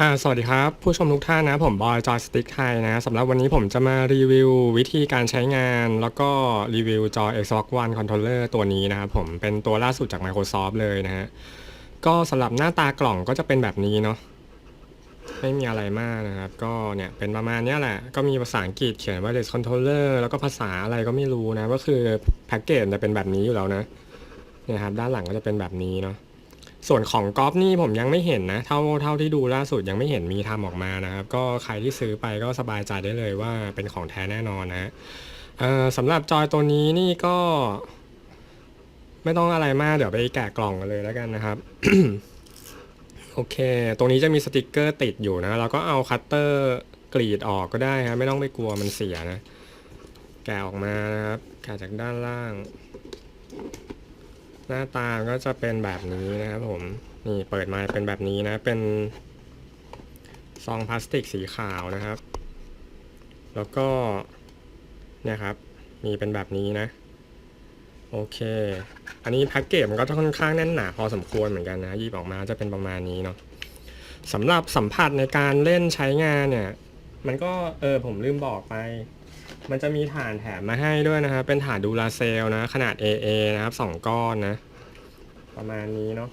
อ่าสวัสดีครับ ผู้ชมทุกท่านนะ ผมบอยจอยสติ๊กไทยนะสำหรับวันนี้ผมจะมารีวิววิธีการใช้งาน แล้วก็รีวิวจอ Xbox One Controller ตัวนี้นะครับผมเป็นตัวล่าสุดจาก Microsoft เลยนะฮะ ก็สำหรับหน้าตากล่องก็จะเป็นแบบนี้เนาะไม่มีอะไรมากนะครับ ก็เนี่ยเป็นประมาณนี้แหละ ก็มีภาษาอังกฤษเขียนว่า Wireless Controller แล้วก็ภาษาอะไรก็ไม่รู้นะ ก็คือแพ็กเกจจะเป็นแบบนี้อยู่แล้วนะเนี่ยครับด้านหลังก็จะเป็นแบบนี้เนาะ ส่วนของกอล์ฟนี่ผมยังไม่เห็นนะ เท่าเท่าที่ดูล่าสุดยังไม่เห็นมีทำออกมานะครับ ก็ใครที่ซื้อไปก็สบายใจได้เลยว่าเป็นของแท้แน่นอนนะสำหรับจอยตัวนี้นี่ก็ ไม่ต้องอะไรมากเดี๋ยวไปแกะกล่องกันเลยแล้วกันนะครับโอเค ตรงนี้จะมีสติกเกอร์ติดอยู่นะ เราก็เอาคัตเตอร์กรีดออกก็ได้ครับไม่ต้องไปกลัวมันเสียนะ แกะออกมานะครับ แกะจากด้านล่าง น้าตาก็จะเป็นแบบนี้นะครับผมนี่เปิดมาเป็นแบบนี้นะเป็นซองพลาสติกสีขาวนะครับ แล้วก็เนี่ยครับ มีเป็นแบบนี้นะ โอเค อันนี้แพ็กเกจมันก็ค่อนข้างแน่นหนาพอสมควรเหมือนกันนะหยิบออกมาจะเป็นประมาณนี้เนาะสำหรับสัมผัสในการเล่นใช้งานเนี่ย มันก็เออผมลืมบอกไป มันจะมีฐานแถมมาให้ด้วยนะครับเป็นฐานดูลาเซลนะ ขนาด AA นะครับสองก้อนนะ ประมาณนี้เนาะ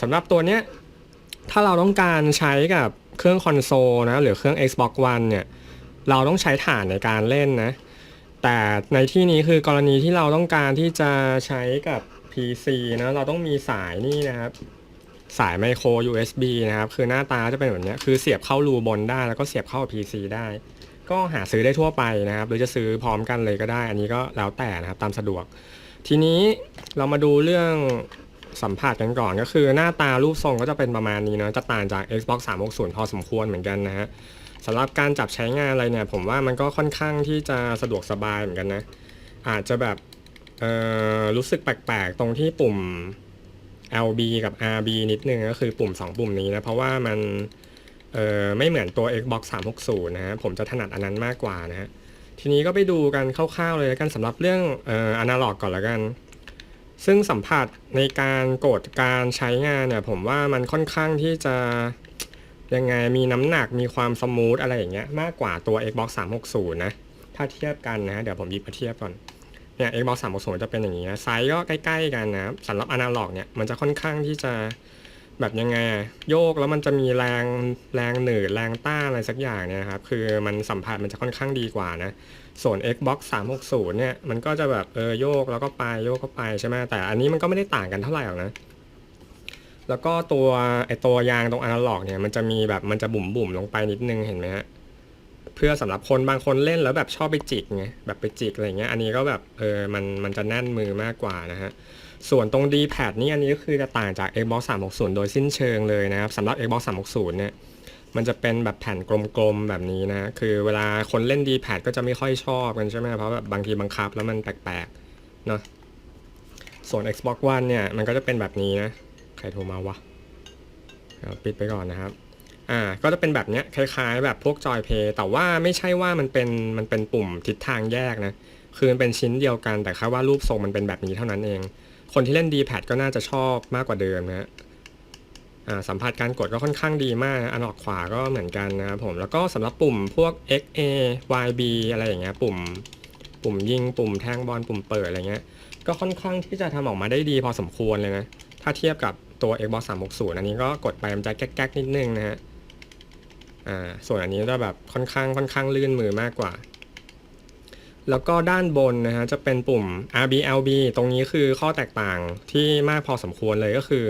สำหรับตัวเนี้ยถ้าเราต้องการใช้กับเครื่องคอนโซลนะหรือเครื่อง Xbox One เนี่ยเราต้องใช้ฐานในการเล่นนะ แต่ในที่นี้คือกรณีที่เราต้องการที่จะใช้กับ PC นะเราต้องมีสายนี่นะครับ สายไมโคร USB นะครับ คือหน้าตาจะเป็นแบบเนี้ยคือเสียบเข้ารูบนได้แล้วก็เสียบเข้า PC ได้ ก็หาซื้อได้ทั่วไปนะครับ หรือจะซื้อพร้อมกันเลยก็ได้ อันนี้ก็แล้วแต่นะครับตามสะดวก ทีนี้เรามาดูเรื่องสัมผัสกันก่อนก็คือหน้าตารูปทรงก็จะเป็นประมาณนี้เนาะจะต่างจาก Xbox 360 พอสมควรเหมือนกันนะฮะสำหรับการจับใช้งานอะไรเนี่ย ผมว่ามันก็ค่อนข้างที่จะสะดวกสบายเหมือนกันนะ อาจจะแบบรู้สึกแปลกๆ ตรงที่ปุ่ม LB กับ RB นิดนึงก็คือปุ่ม 2 ปุ่มนี้นะ เพราะว่ามันไม่เหมือนตัว Xbox 360 นะฮะผมจะถนัดอันนั้นมากกว่านะฮะ ทีนี้ก็ไปดูกันคร่าวๆเลยแล้วกันสำหรับเรื่องเอ่ออนาล็อกก่อนละกัน ซึ่งสัมผัสในการกดการใช้งานเนี่ยผมว่ามันค่อนข้างที่จะยังไงมีน้ำหนักมีความสมูทอะไรอย่างเงี้ยมากกว่าตัว Xbox 360 นะ ถ้าเทียบกันนะ เดี๋ยวผมหยิบมาเทียบก่อนเนี่ย Xbox 360 จะเป็นอย่างนี้นะไซส์ก็ใกล้ ๆ กันนะสำหรับอนาล็อกเนี่ยมันจะค่อนข้างที่จะ แบบยังไงโยกแล้วมันจะมีแรงแรงเหนืดแรงต้านอะไรสักอย่างเนี่ยครับคือมันสัมผัสมันจะค่อนข้างดีกว่านะส่วน Xbox 360 เนี่ยมันก็จะแบบเออโยกแล้วก็ไปโยกก็ไปใช่ไหมแต่อันนี้มันก็ไม่ได้ต่างกันเท่าไหร่หรอกนะแล้วก็ตัวไอตัวยางตรงอนาล็อกเนี่ยมันจะมีแบบมันจะบุ๋มบุ๋มลงไปนิดนึงเห็นไหมฮะเพื่อสำหรับคนบางคนเล่นแล้วแบบชอบไปจิกไงแบบไปจิกอะไรเงี้ยอันนี้ก็แบบเออมันมันจะแน่นมือมากกว่านะฮะ ส่วนตรง D-pad นี่อันนี้ก็คือจะต่างจาก Xbox 360 โดยสิ้นเชิงเลยนะครับสำหรับ Xbox 360 เนี่ยมันจะเป็นแบบแผ่นกลมๆแบบนี้นะ คือเวลาคนเล่น D-pad ก็จะไม่ค่อยชอบกันใช่ไหมเพราะแบบบางทีบังคับแล้วมันแปลกๆเนาะส่วน Xbox One เนี่ยมันก็จะเป็นแบบนี้นะ ใครโทรมาวะปิดไปก่อนนะครับอ่าก็จะเป็นแบบเนี้ยคล้ายๆ แบบพวกจอยเพย์แต่ว่าไม่ใช่ว่ามันเป็นมันเป็นปุ่มทิศทางแยกนะ คือมันเป็นชิ้นเดียวกันแต่แค่ว่ารูปทรงมันเป็นแบบนี้เท่านั้นเอง คนที่เล่น D-pad ก็น่าจะชอบมากกว่าเดิมนะฮะอ่าสัมผัสการกดก็ค่อนข้างดีมากอันออกขวาก็เหมือนกันนะครับผม แล้วก็สำหรับปุ่มพวก X A Y B อะไรอย่างเงี้ยปุ่ม ปุ่มยิง ปุ่มแทงบอลปุ่มเปิดอะไรเงี้ย ก็ค่อนข้างที่จะทำออกมาได้ดีพอสมควรเลยนะ ถ้าเทียบกับตัว Xbox 360 อันนี้ก็กดไปมันจะแก๊กๆนิดนึงนะฮะ อ่า ส่วนอันนี้จะแบบค่อนข้างค่อนข้างลื่นมือมากกว่า แล้วก็ด้านบนนะฮะจะเป็นปุ่ม RBLB ตรงนี้คือข้อแตกต่างที่มากพอสมควรเลยก็คือ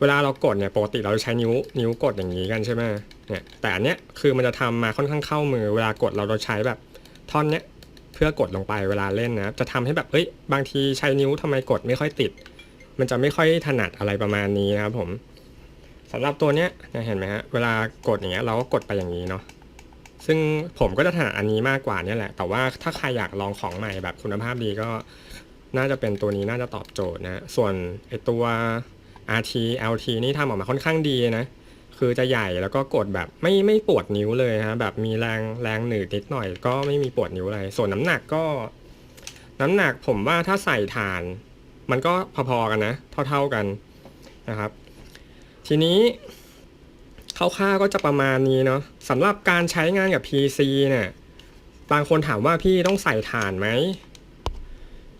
เวลาเรากดเนี่ยปกติเราใช้นิ้วนิ้วกดอย่างนี้กันใช่ไหมเนี่ยแต่อันเนี้ยคือมันจะทำมาค่อนข้างเข้ามือ เวลากดเราเราใช้แบบท่อนเนี้ยเพื่อกดลงไปเวลาเล่นนะจะทำให้แบบเอ้ยบางทีใช้นิ้วทำไมกดไม่ค่อยติด มันจะไม่ค่อยถนัดอะไรประมาณนี้นะครับผมสำหรับตัวเนี้ยเห็นไหมฮะเวลากดอย่างเงี้ยเราก็กดไปอย่างนี้เนาะ ซึ่งผมก็จะถนัดอันนี้มากกว่านี่แหละ แต่ว่าถ้าใครอยากลองของใหม่แบบคุณภาพดีก็น่าจะเป็นตัวนี้น่าจะตอบโจทย์นะ ส่วนไอตัว RT LT นี่ทำออกมาค่อนข้างดีนะ คือจะใหญ่แล้วก็กดแบบไม่ไม่ปวดนิ้วเลยฮะแบบมีแรงแรงหนืดนิดหน่อย ก็ไม่มีปวดนิ้วอะไร ส่วนน้ำหนักก็ น้ำหนักผมว่าถ้าใส่ฐาน มันก็พอๆกันนะ เท่าๆกันนะครับ ทีนี้ คร่าวๆก็จะประมาณนี้เนาะสำหรับการใช้งานกับ PC เนี่ยบางคนถามว่าพี่ต้องใส่ฐานไหม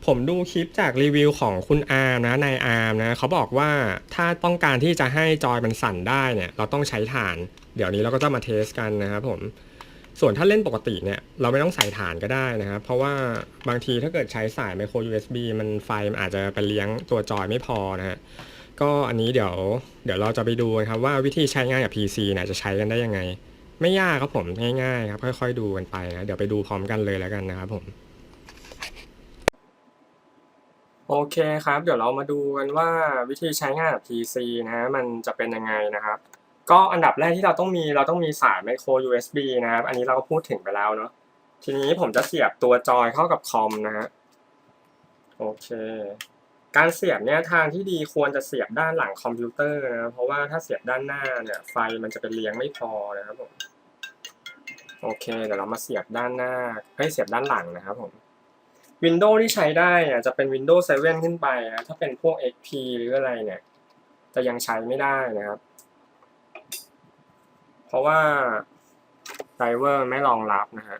ผมดูคลิปจากรีวิวของคุณอาร์มนะนายอาร์มนะเขาบอกว่าถ้าต้องการที่จะให้จอยมันสั่นได้เนี่ย เราต้องใช้ฐาน เดี๋ยวนี้เราก็จะมาเทสกันนะครับผมส่วนถ้าเล่นปกติเนี่ยเราไม่ต้องใส่ฐานก็ได้นะครับ เพราะว่าบางทีถ้าเกิดใช้สาย micro USB มันไฟมันอาจจะไปเลี้ยงตัวจอยไม่พอนะฮะ ก็อันนี้เดี๋ยวเดี๋ยวเราจะไปดูครับว่าวิธีใช้งานกับ PC เนี่ยจะใช้กันได้ยังไง ไม่ยากครับผมง่ายๆครับค่อยๆดูกันไปนะเดี๋ยวไปดูพร้อมกันเลยแล้วกันนะครับผม โอเคครับ เดี๋ยวเรามาดูกันว่าวิธีใช้งานกับ PC นะฮะมันจะเป็นยังไงนะครับ ก็อันดับแรกที่เราต้องมีเราต้องมีสาย micro USB นะครับอันนี้เราก็พูดถึงไปแล้วเนาะทีนี้ผมจะเสียบตัวจอยเข้ากับคอมนะฮะโอเค การเสียบเนี่ยทางที่ดีควรจะเสียบด้านหลังคอมพิวเตอร์นะเพราะว่าถ้าเสียบด้านหน้าเนี่ยไฟมันจะเป็นเลี้ยงไม่พอนะครับผมโอเคเดี๋ยวเรามาเสียบด้านหน้าให้เสียบด้านหลังนะครับผม Windows ที่ใช้ได้อะจะเป็น Windows 7 ขึ้นไปนะถ้าเป็นพวก XP หรืออะไรเนี่ย จะยังใช้ไม่ได้นะครับ เพราะว่าไดเวอร์ไม่รองรับนะฮะ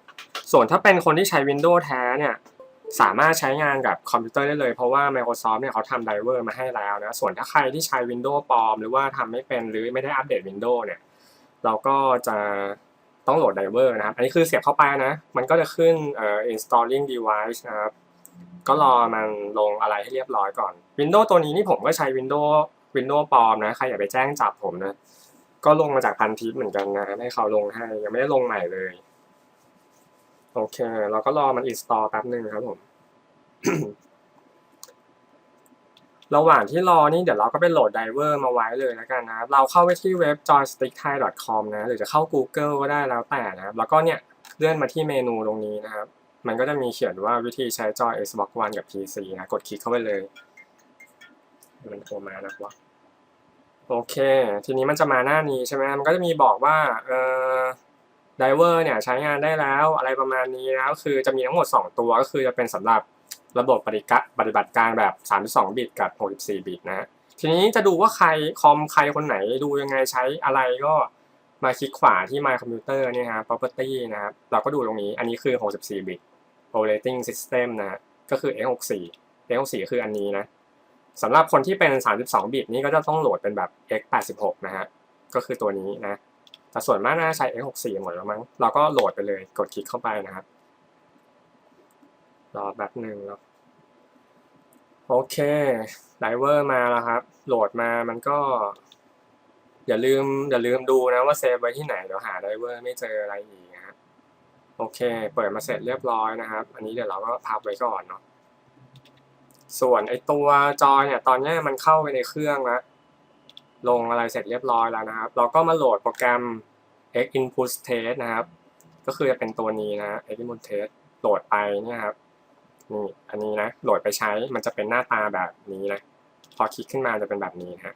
ส่วนถ้าเป็นคนที่ใช้ Windows แท้เนี่ย สามารถใช้งานกับคอมพิวเตอร์ได้เลย เพราะว่า Microsoft เนี่ยเขาทำไดเวอร์มาให้แล้วนะ ส่วนถ้าใครที่ใช้ Windows ปลอม หรือว่าทำไม่เป็นหรือไม่ได้อัปเดต Windows เนี่ย เราก็จะต้องโหลดไดเวอร์นะครับ อันนี้คือเสียบเข้าไปนะ มันก็จะขึ้นเอ่อ installing device นะครับ ก็รอมันลงอะไรให้เรียบร้อยก่อน Windows ตัวนี้นี่ผมก็ใช้ Windows Windows ปลอมนะ ใครอย่าไปแจ้งจับผมนะ ก็ลงมาจากพันทิปเหมือนกันนะ ให้เขาลงให้ ยังไม่ได้ลงใหม่เลย โอเค เราก็รอมัน install แป๊บหนึ่งครับผม ระหว่างที่รอนี่เดี๋ยวเราก็ไปโหลดไดเวอร์มาไว้เลยแล้วกันนะครับ เราเข้าไปที่เว็บ joystickthai.com นะ หรือจะเข้า Google ก็ได้แล้วแต่นะครับ แล้วก็เนี่ยเลื่อนมาที่เมนูตรงนี้นะครับ มันก็จะมีเขียนว่าวิธีใช้จอย Xbox One กับ PC นะ กดคลิกเข้าไปเลย มันโทรมานะครับโอเค ทีนี้มันจะมาหน้านี้ใช่ไหมมันก็จะมีบอกว่า เอ่อ ไดเวอร์เนี่ยใช้งานได้แล้วอะไรประมาณนี้นะก็คือจะมีทั้งหมด 2 ตัวก็คือจะเป็นสำหรับระบบปฏิกะปฏิบัติการแบบ 32 บิตกับ 64 บิตนะทีนี้จะดูว่าใครคอมใครคนไหนดูยังไงใช้อะไรก็มาคลิกขวาที่ My Computer เนี่ยฮะ Property นะครับเราก็ดูตรงนี้อันนี้คือ 64 บิต Operating System นะฮะก็คือ x64 x64 คืออันนี้นะสำหรับคนที่เป็น 32 บิตนี่ก็จะต้องโหลดเป็นแบบ x86 นะฮะก็คือตัวนี้นะ แต่ส่วนมากน่าใช้ x64 หมดแล้วมั้ง เราก็โหลดไปเลย กดคลิกเข้าไปนะครับ รอแป๊บหนึ่งแล้วโอเคไดเวอร์มาแล้วครับ โหลดมามันก็ อย่าลืมอย่าลืมดูนะว่าเซฟไว้ที่ไหน เดี๋ยวหาไดเวอร์ไม่เจออะไรอีกนะฮะโอเค เปิดมาเสร็จเรียบร้อยนะครับ อันนี้เดี๋ยวเราก็พับไว้ก่อนเนาะส่วนไอตัวจอเนี่ย ตอนนี้มันเข้าไปในเครื่องแล้ว ลงอะไรเสร็จเรียบร้อยแล้วนะครับ เราก็มาโหลดโปรแกรม X Input Test นะครับ ก็คือจะเป็นตัวนี้นะ X Input Test โหลดไปเนี่ยครับนี่อันนี้นะโหลดไปใช้มันจะเป็นหน้าตาแบบนี้นะพอคลิกขึ้นมาจะเป็นแบบนี้นะ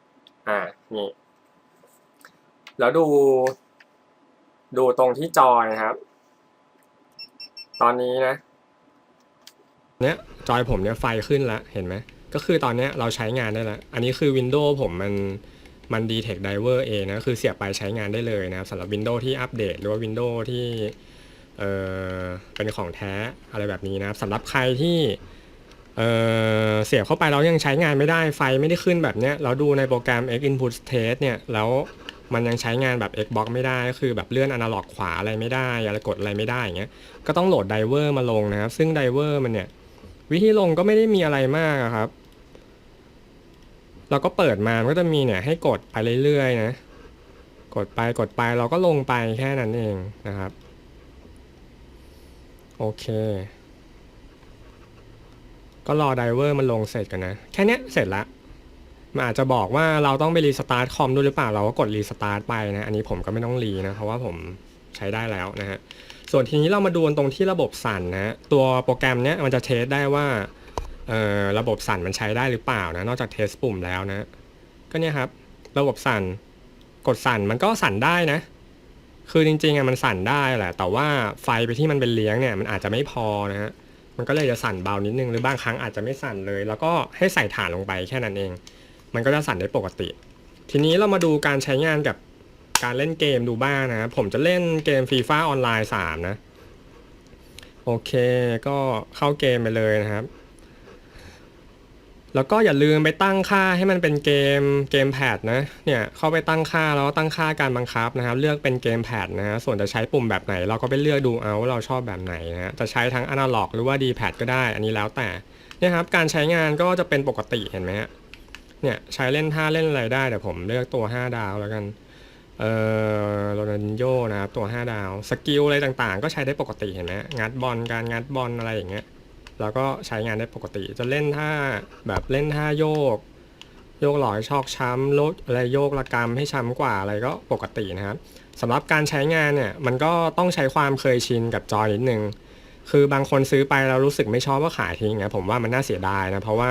อ่านี่แล้วดู ดูตรงที่จอยนะครับ ตอนนี้นะเนี้ยจอยผมเนี่ยไฟขึ้นแล้วเห็นไหมก็คือตอนเนี้ยเราใช้งานได้แล้วอันนี้คือ Windows ผมมัน มัน Detect Driver เองนะคือเสียบไปใช้งานได้เลยนะครับสำหรับ Windows ที่อัปเดต หรือว่า Windows ที่เออเป็นของแท้อะไรแบบนี้นะครับสำหรับใครที่เออเสียบเข้าไปแล้วยังใช้งานไม่ได้ไฟไม่ได้ขึ้นแบบเนี้ยเราดูในโปรแกรม X Input Test เนี่ยแล้วมันยังใช้งานแบบ Xbox ไม่ได้ก็คือแบบเลื่อนอนาล็อกขวาอะไรไม่ได้อะไรกดอะไรไม่ได้อย่างเงี้ยก็ต้องโหลดไดเวอร์มาลงนะครับ ซึ่งไดเวอร์มันเนี่ยวิธีลงก็ไม่ได้มีอะไรมากครับ เราก็เปิดมา มันก็จะมีเนี่ยให้กดไปเรื่อยๆนะ กดไปกดไปเราก็ลงไปแค่นั้นเองนะครับ โอเค ก็รอไดเวอร์มันลงเสร็จกันนะ แค่นี้เสร็จละมันอาจจะบอกว่าเราต้องไปรีสตาร์ทคอมด้วยหรือเปล่า เราก็กดรีสตาร์ทไปนะ อันนี้ผมก็ไม่ต้องรีนะ เพราะว่าผมใช้ได้แล้วนะฮะ ส่วนทีนี้เรามาดูตรงที่ระบบสั่นนะ ตัวโปรแกรมเนี้ยมันจะเทสได้ว่า ระบบสั่นมันใช้ได้หรือเปล่านะ นอกจากเทสปุ่มแล้วนะ ก็เนี่ยครับ ระบบสั่น กดสั่นมันก็สั่นได้นะ คือจริงๆอะมันสั่นได้แหละ แต่ว่าไฟไปที่มันเป็นเลี้ยงเนี่ยมันอาจจะไม่พอนะฮะ มันก็เลยจะสั่นเบานิดนึงหรือบางครั้งอาจจะไม่สั่นเลย แล้วก็ให้ใส่ถ่านลงไปแค่นั้นเอง มันก็จะสั่นได้ปกติ ทีนี้เรามาดูการใช้งานกับการเล่นเกมดูบ้างนะผมจะเล่นเกมฟีฟ่าออนไลน์3นะ โอเค ก็เข้าเกมไปเลยนะครับ แล้วก็อย่าลืมไปตั้งค่าให้มันเป็นเกมเกมแพดนะเนี่ยเข้าไปตั้งค่าแล้วตั้งค่าการบังคับนะครับเลือกเป็นเกมแพดนะฮะส่วนจะใช้ปุ่มแบบไหน เราก็ไปเลือกดูเอาว่าเราชอบแบบไหนนะฮะจะใช้ทั้งอนาล็อกหรือว่า D-pad ก็ได้ อันนี้แล้วแต่เนี่ยครับการใช้งานก็จะเป็นปกติเห็นไหมฮะเนี่ยใช้เล่นท่าเล่นอะไรได้เดี๋ยวผมเลือกตัว 5 ดาวแล้วกันเอ่อโรนัลโยนะครับตัว 5 ดาวสกิลอะไรต่างๆ ก็ใช้ได้ปกติเห็นไหมงัดบอลการงัดบอลอะไรอย่างเงี้ย แล้วก็ใช้งานได้ปกติ จะเล่นท่าแบบเล่นท่าโยก โยกหลอยชอกช้ำโลดอะไรโยกระกำให้ช้ำกว่าอะไรก็ปกตินะครับสำหรับการใช้งานเนี่ยมันก็ต้องใช้ความเคยชินกับจอยนิดนึง คือบางคนซื้อไปแล้วรู้สึกไม่ชอบก็ขายทิ้งนะผมว่ามันน่าเสียดายนะ เพราะว่า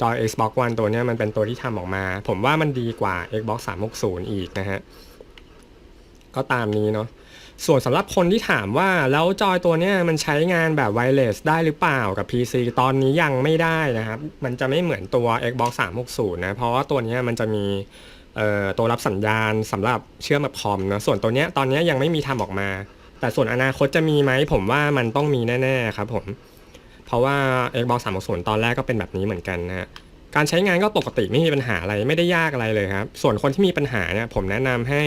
จอย Xbox One ตัวนี้มันเป็นตัวที่ทำออกมา ผมว่ามันดีกว่า Xbox 360 อีกนะฮะ ก็ตามนี้เนาะ ส่วนสำหรับคนที่ถามว่าแล้วจอยตัวเนี้ยมันใช้งานแบบไวเลสได้หรือเปล่ากับ PC ตอนนี้ยังไม่ได้นะครับ มันจะไม่เหมือนตัว Xbox 360 นะ เพราะว่าตัวเนี้ยมันจะมีตัวรับสัญญาณสำหรับเชื่อมกับคอมนะส่วนตัวเนี้ยตอนนี้ยังไม่มีทำออกมา แต่ส่วนอนาคตจะมีไหมผมว่ามันต้องมีแน่ๆครับผม เพราะว่า Xbox 360 ตอนแรกก็เป็นแบบนี้เหมือนกันนะการใช้งานก็ปกติไม่มีปัญหาอะไรไม่ได้ยากอะไรเลยครับ ส่วนคนที่มีปัญหาเนี่ยผมแนะนำให้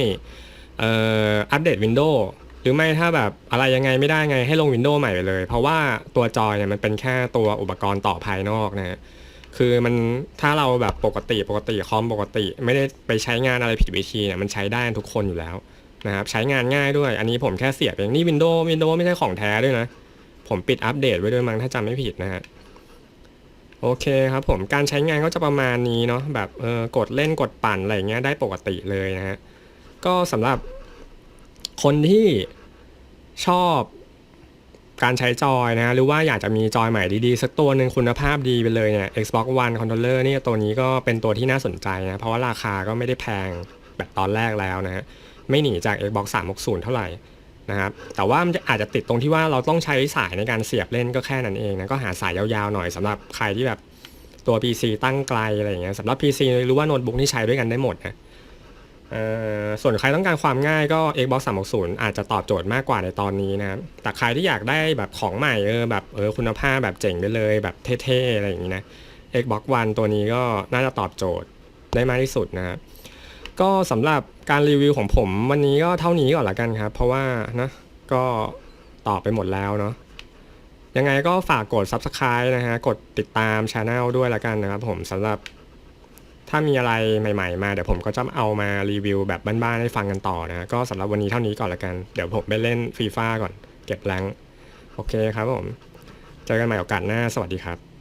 อัปเดต Windows หรือไม่ถ้าแบบอะไรยังไงไม่ได้ไงให้ลง Windows ใหม่ไปเลย เพราะว่าตัวจอยเนี่ยมันเป็นแค่ตัวอุปกรณ์ต่อภายนอกนะฮะคือมันถ้าเราแบบปกติปกติคอมปกติ ไม่ได้ไปใช้งานอะไรผิดวิธีเนี่ยมันใช้ได้ทุกคนอยู่แล้วนะครับใช้งานง่ายด้วย อันนี้ผมแค่เสียบเองนี่ Windows Windows ไม่ใช่ของแท้ด้วยนะ ผมปิดอัปเดตไว้ด้วยมั้งถ้าจำไม่ผิดนะฮะโอเคครับผมการใช้งานก็จะประมาณนี้เนาะแบบเออกดเล่นกดปั่นอะไรเงี้ยได้ปกติเลยนะฮะก็สำหรับคนที่ ชอบการใช้จอยนะฮะหรือว่าอยากจะมีจอยใหม่ดีๆ สักตัวหนึ่งคุณภาพดีไปเลยเนี่ย Xbox One Controller นี่ตัวนี้ก็เป็นตัวที่น่าสนใจนะ เพราะว่าราคาก็ไม่ได้แพงแบบตอนแรกแล้วนะฮะไม่หนีจาก Xbox 360 เท่าไหร่นะครับแต่ว่ามันจะอาจจะติดตรงที่ว่าเราต้องใช้สายในการเสียบเล่นก็แค่นั้นเองนะก็หาสายยาวๆหน่อยสำหรับใครที่แบบตัว PC ตั้งไกลอะไรอย่างเงี้ยสำหรับ PC หรือว่าโน้ตบุ๊กที่ใช้ด้วยกันได้หมดนะ ส่วนใครต้องการความง่ายก็ Xbox 360 อาจจะตอบโจทย์มากกว่าในตอนนี้นะครับ แต่ใครที่อยากได้แบบของใหม่เออแบบเออคุณภาพแบบเจ๋งไปเลย แบบเท่ๆ อะไรอย่างงี้นะ Xbox One ตัวนี้ก็น่าจะตอบโจทย์ได้มากที่สุดนะครับ ก็สำหรับการรีวิวของผมวันนี้ก็เท่านี้ก่อนละกันครับ เพราะว่านะก็ตอบไปหมดแล้วเนาะยังไงก็ฝากกด Subscribe นะฮะ กดติดตาม Channel ด้วยละกันนะครับผมสำหรับ ถ้ามีอะไรใหม่ๆ มาเดี๋ยวผมก็จะเอามารีวิวแบบบ้านๆให้ฟังกันต่อนะ ก็สำหรับวันนี้เท่านี้ก่อนละกัน เดี๋ยวผมไปเล่นฟีฟ่าก่อน เก็บแรงโอเคครับผม เจอกันใหม่โอกาสหน้า สวัสดีครับ